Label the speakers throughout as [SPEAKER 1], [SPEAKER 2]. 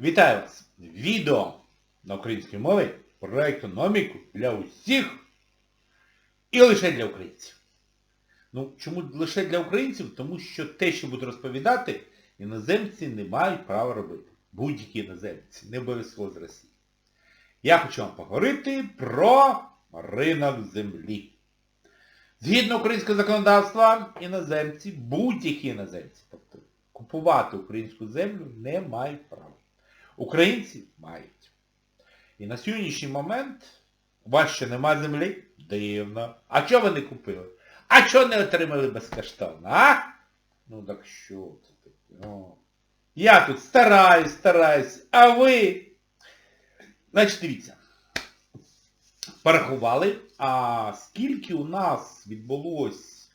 [SPEAKER 1] Вітаю вас! Відео на українській мові про економіку для усіх і лише для українців. Ну, чому лише для українців? Тому що те, що буду розповідати, іноземці не мають права робити. Будь-які іноземці, не обов'язково з Росії. Я хочу вам поговорити про ринок землі. Згідно українського законодавства, іноземці, будь-які іноземці, тобто купувати українську землю не мають права. Українці мають. І на сьогоднішній момент у вас ще нема землі? Дивно. А чого ви не купили? А чого не отримали безкоштовно, а? Ну так що це таке? Ну, я тут стараюсь, стараюсь, а ви... Значить, дивіться. Порахували, а скільки у нас відбулось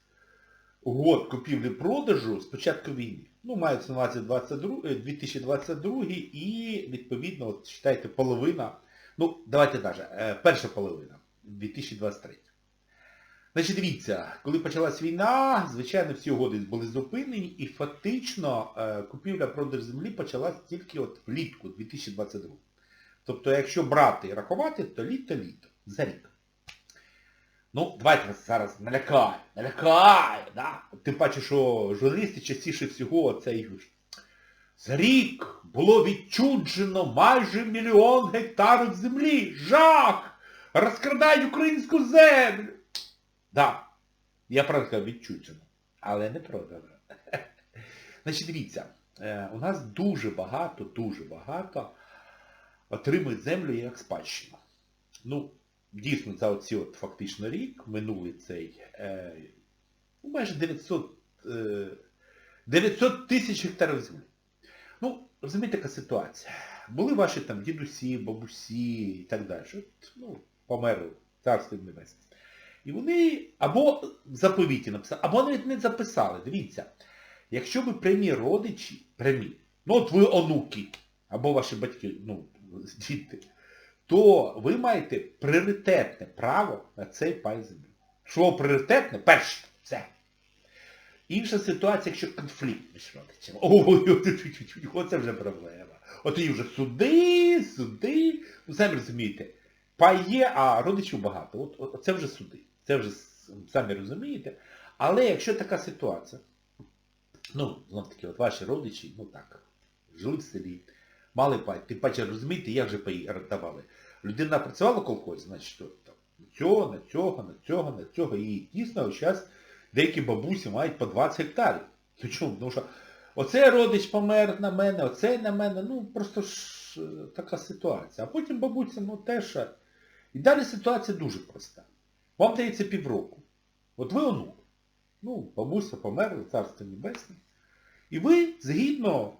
[SPEAKER 1] угод купівлі-продажу з початку війни. Ну, мається на увазі 22, е, 2022 і, відповідно, от, читайте, половина, ну, давайте навіть, перша половина 2023. Значить, дивіться, коли почалась війна, звичайно, всі угоди були зупинені і фактично е, купівля-продаж землі почалась тільки от влітку 2022. Тобто, якщо брати і рахувати, то літо-літо, за рік. Ну, давайте вас зараз налякаю, налякаю, да? Тим паче, що журналісти частіше всього це і. За рік було відчуджено майже мільйон гектарів землі. Жах! Розкрадають українську землю. Да, я правильно сказав, відчуджено. Але не продано. Значить, дивіться, е, у нас дуже багато, дуже багато отримують землю як спадщину. Ну, дійсно, за оці от фактично рік, минулий цей, е, ну, майже 900, е, 900 тисяч гектарів землі. Ну, розумієте, яка ситуація. Були ваші там дідусі, бабусі і так далі. От, ну, померли, царство небесне. І вони або в заповіті написали, або навіть не записали. Дивіться, якщо ви прямі родичі, прямі, ну от ви онуки, або ваші батьки, ну, діти, то ви маєте пріоритетне право на цей пай землі. Що пріоритетне? Перше. Все. Інша ситуація, якщо конфлікт між родичами. Ой, оце вже проблема. От і вже суди, суди. Ну, самі розумієте, пай є, а родичів багато. От, от, це вже суди. Це вже самі розумієте. Але якщо така ситуація, ну, знов таки, от ваші родичі, ну так, жили в селі, мали пай, тим паче розумієте, як же паї рятували. Людина працювала в значить, що там, на цього, на цього, на цього, на цього. І дійсно зараз деякі бабусі мають по 20 гектарів. Ну чому? Тому що оцей родич помер на мене, оцей на мене, ну просто ж е, така ситуація. А потім бабуся, ну теж. І далі ситуація дуже проста. Вам дається півроку. От ви онук. Ну, бабуся померла, царство небесне. І ви, згідно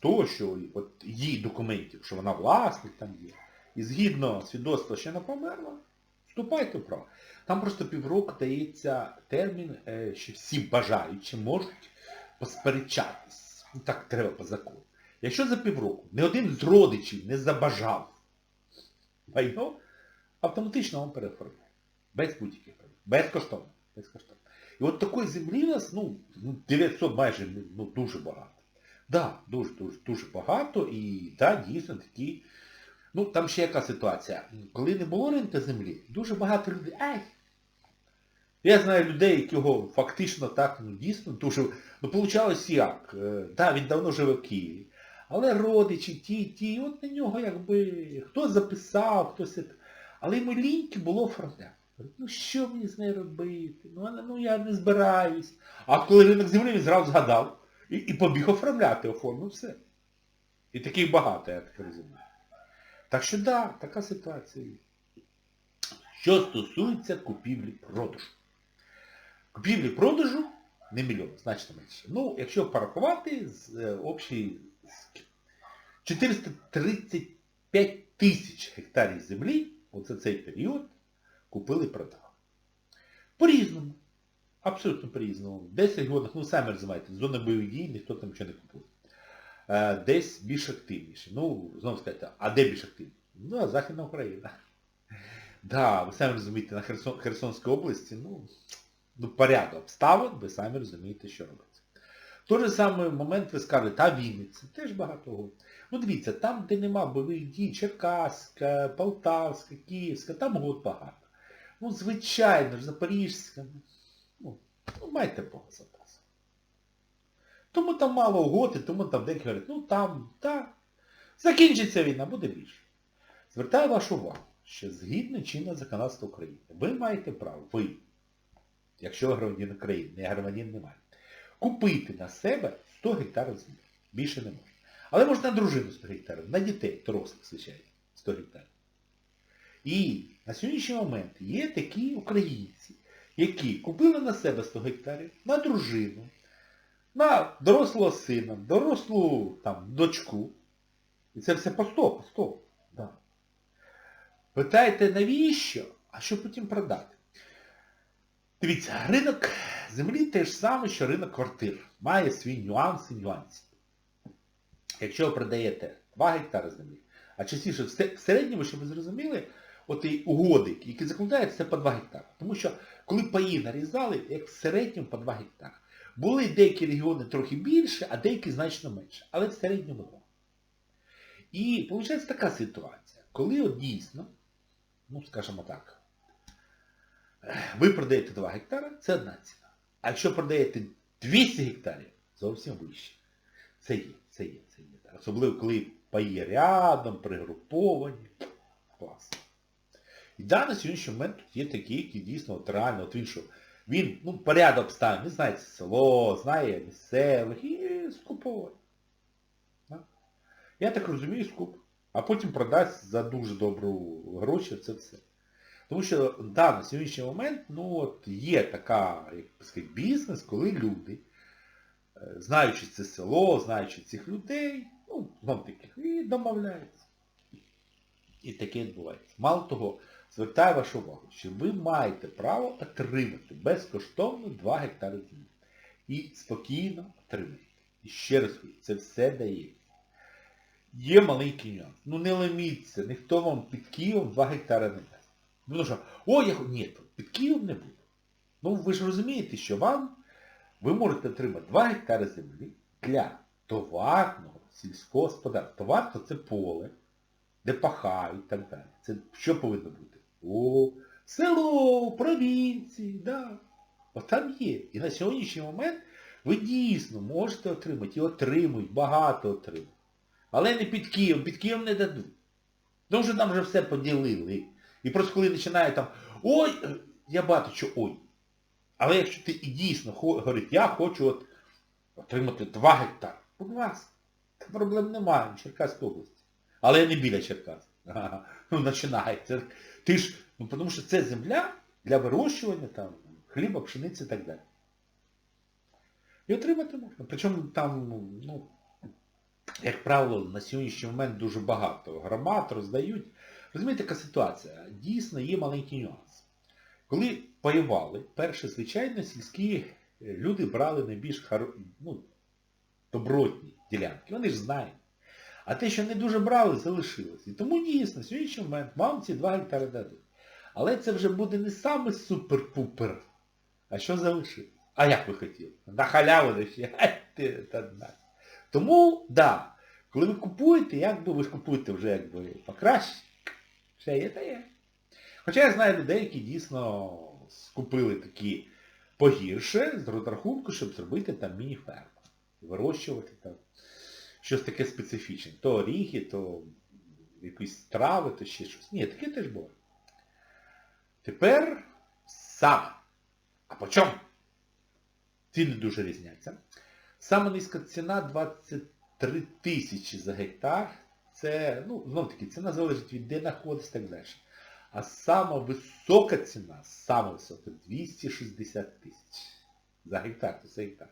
[SPEAKER 1] того, що от її документів, що вона власник там є, і згідно свідоцтва, що вона померла, вступайте в право. Там просто півроку дається термін, е, що всі бажаючі можуть посперечатись. Ну так треба по закону. Якщо за півроку не один з родичів не забажав майно, автоматично вам переоформляє. Без будь-яких проблем. Безкоштовно. Безкоштовно. І от такої землі у нас, ну, 900 майже, ну, дуже багато. Да, дуже, дуже, багато і да, дійсно такі. Ну, там ще яка ситуація. Коли не було ринку землі, дуже багато людей. Ай! Я знаю людей, якого фактично так, ну дійсно, дуже... Ну, получалось як. Так, да, він давно живе в Києві. Але родичі, ті, ті, от на нього якби хтось записав, хтось... Але йому ліньки було оформляти. Ну що мені з нею робити? Ну, ну я не збираюсь. А коли ринок землі, він зразу згадав. І, і побіг оформляти, оформив все. І таких багато, я так розумію. Так що да, така ситуація. є. Що стосується купівлі-продажу. Купівлі-продажу не мільйон, значно менше. Ну, якщо порахувати з е, общої 435 тисяч гектарів землі, оце цей період, купили-продали. По-різному. Абсолютно по-різному. 10 років, ну самі розумієте, зона бойових дій, ніхто там нічого не купив. Е, Десь більш активніше. Ну, знову сказати, а де більш активніше? Ну, а Західна Україна. Да, ви самі розумієте, на Херсон, Херсонській області, ну, ну, порядок обставин, ви самі розумієте, що робиться. В той же самий момент ви скажете, та Вінниця, теж багато. Ну дивіться, там, де нема бойових дій, Черкаська, Полтавська, Київська, там угод багато. Ну, звичайно ж, Запорізька. Ну, ну майте запас. Тому там мало і тому там деякі говорять, ну там, так. Закінчиться війна, буде більше. Звертаю вашу увагу, що згідно чинного законодавства України, ви маєте право, ви, якщо громадянин України, не громадянин немає, купити на себе 100 гектарів землі. Більше не можна. Але можна на дружину 100 гектарів, на дітей, дорослих, звичайно, 100 гектарів. І на сьогоднішній момент є такі українці, які купили на себе 100 гектарів, на дружину, на дорослого сина, дорослу там, дочку. І це все по 100, по 100. Да. Питаєте, навіщо? А що потім продати? Дивіться, ринок землі те ж саме, що ринок квартир. Має свій нюанси, нюанси. Якщо ви продаєте 2 гектари землі, а частіше в середньому, щоб ви зрозуміли, от і угоди, які закладаються, це по 2 гектари. Тому що коли паї нарізали, як в середньому по 2 гектари. Були деякі регіони трохи більше, а деякі значно менше. Але в середньому 2. І виходить така ситуація, коли от дійсно, ну скажімо так, ви продаєте 2 гектари, це одна ціна. А якщо продаєте 200 гектарів, зовсім вище. Це є, це є, це є. Особливо, коли паї рядом, пригруповані. Клас. І да, на сьогоднішній момент є такі, які дійсно от реально, от він що, він, ну, порядок обставин, він знає це село, знає місцевих і скуповує. Я так розумію, скуп. А потім продасть за дуже добру гроші це все. Тому що, да, на сьогоднішній момент, ну от є така, як сказати, бізнес, коли люди, е, знаючи це село, знаючи цих людей, ну, знов таки, і домовляються. І таке відбувається. Мало того, звертаю вашу увагу, що ви маєте право отримати безкоштовно 2 гектари землі. І спокійно отримати. І ще раз це все дається. Є маленький нюанс. Ну не лиміться, ніхто вам під Києвом 2 гектари не дасть. Ну що, о, я ні, під Києвом не буду. Ну ви ж розумієте, що вам, ви можете отримати 2 гектари землі для товарного сільського господарства. Товар то це поле, де пахають і так далі. Це що повинно бути? О, село, провінції, да. От там є. І на сьогоднішній момент ви дійсно можете отримати і отримують, багато отримують. Але не під Києвом, під Києвом не дадуть. Тому що там вже все поділили. І просто коли починає там, ой, е, я багато що ой. Але якщо ти і дійсно говорить, я хочу от отримати 2 гектари, будь ласка, проблем немає в Черкаській області. Але я не біля Черкас. Ну, починається. Ти ж, ну тому що це земля для вирощування там, хліба, пшениці і так далі. І отримати можна. Причому там, ну, як правило, на сьогоднішній момент дуже багато громад роздають. Розумієте, яка ситуація? Дійсно є маленький нюанс. Коли воювали, перше, звичайно, сільські е, люди брали найбільш ну, добротні ділянки. Вони ж знають. А те, що не дуже брали, залишилось. І тому дійсно, сьогоднішній момент вам ці 2 гектари дадуть. Але це вже буде не саме супер-пупер, а що залишилось. А як ви хотіли? На халяву ще. Тому, да, коли ви купуєте, якби ви ж купуєте вже якби покраще, ще є та є. Хоча я знаю людей, які дійсно скупили такі погірше з розрахунку, щоб зробити там міні-ферму. Вирощувати там щось таке специфічне. То оріхи, то якісь трави, то ще щось. Ні, таке теж було. Тепер саме. А по чому? Ціни дуже різняться. Саме низька ціна 23 тисячі за гектар. Це, ну, знов таки, ціна залежить від де знаходиться так далі. А сама висока ціна, сама висока, 260 тисяч за гектар, це гектар.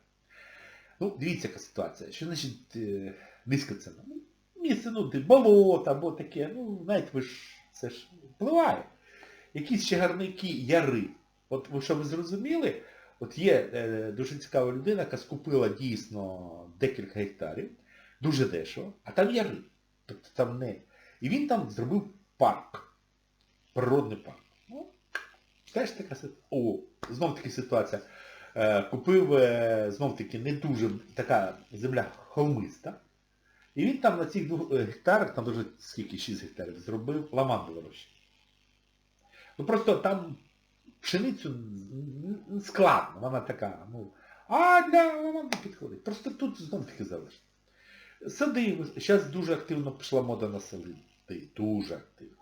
[SPEAKER 1] Ну, дивіться, яка ситуація. Що значить е, низька ціна? Ну, місце, ну, де болото або таке, ну, знаєте, ви ж, це ж впливає. Якісь чагарники, яри. От ви що ви зрозуміли, от є е, дуже цікава людина, яка скупила дійсно декілька гектарів, дуже дешево, а там яри. Тобто там не. І він там зробив парк. Природний парк. Ну, теж така ситуація. О, знов таки ситуація. Е, Купив е, знов таки не дуже така земля холмиста. І він там на цих двох е, гектарах, там дуже скільки, 6 гектарів, зробив ламанду вирощення. Ну просто там пшеницю складно, вона така, ну, а для ламанди підходить. Просто тут знов таки залежить. Сади, зараз дуже активно пішла мода на сади. Дуже активно.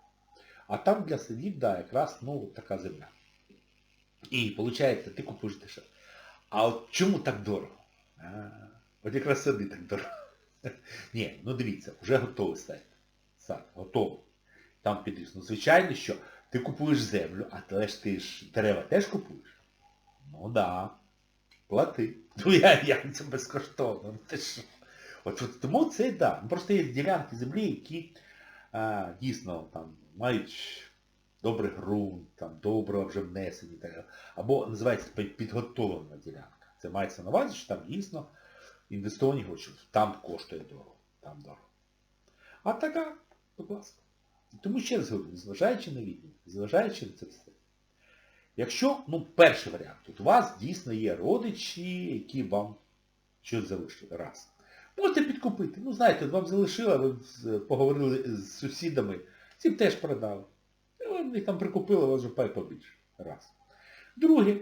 [SPEAKER 1] А там для садів, да, якраз, ну, така земля. І, виходить, ти купуєш дешево. А от чому так дорого? А, от якраз сади так дорого. Ні, ну дивіться, вже готовий сайт. Сад, готовий. Там підріс. Ну, звичайно, що ти купуєш землю, а але ж ти ж дерева теж купуєш. Ну да. Плати. Ну я, як це безкоштовно. Ну, Ти що? От, от тому це да. Ну, просто є ділянки землі, які а, дійсно там мають добрий ґрунт, там добре вже внесені, так, або називається підготовлена ділянка. Це мається на увазі, що там дійсно інвестовані гроші. Там коштує дорого. Там дорого. А така, будь ласка. Тому ще раз говорю, зважаючи на відео, зважаючи на це все. Якщо, ну, перший варіант, тут у вас дійсно є родичі, які вам щось залишили. Раз. Можете підкупити. Ну, знаєте, вам залишили, ви поговорили з сусідами, б теж продали. Їх там прикупили, вас вже пай побільше. Раз. Друге,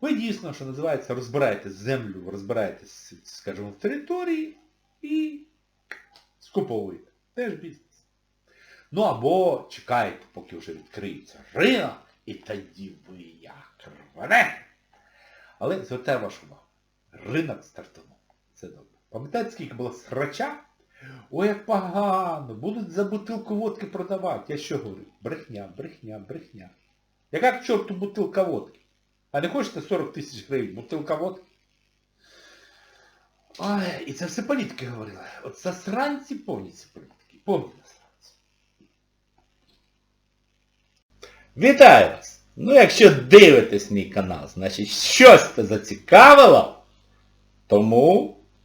[SPEAKER 1] ви дійсно, що називається, розбираєте землю, розбираєтесь, скажімо, в території і скуповуєте. Теж бізнес. Ну або чекаєте, поки вже відкриється ринок, і тоді ви як рване. Але звертаю вашу увагу. Ринок стартанув. Це добре. Пам'ятаєте, скільки було срача? Ой, як погано, будуть за бутилку водки продавати. Я що говорю? Брехня, брехня, брехня. Яка к чорту бутилка водки? А не хочете 40 тисяч гривень? Бутилка водки? Ой, і це все політики говорили. От засранці повні ці політики. Повні засранці.
[SPEAKER 2] Вітаю вас! Ну, якщо дивитесь мій канал, значить щось це зацікавило, тому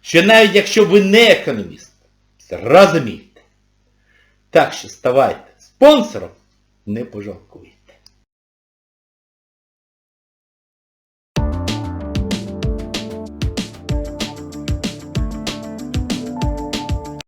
[SPEAKER 2] що навіть якщо ви не економіст, зрозумієте. Так що ставайте спонсором, не пожалкуйте.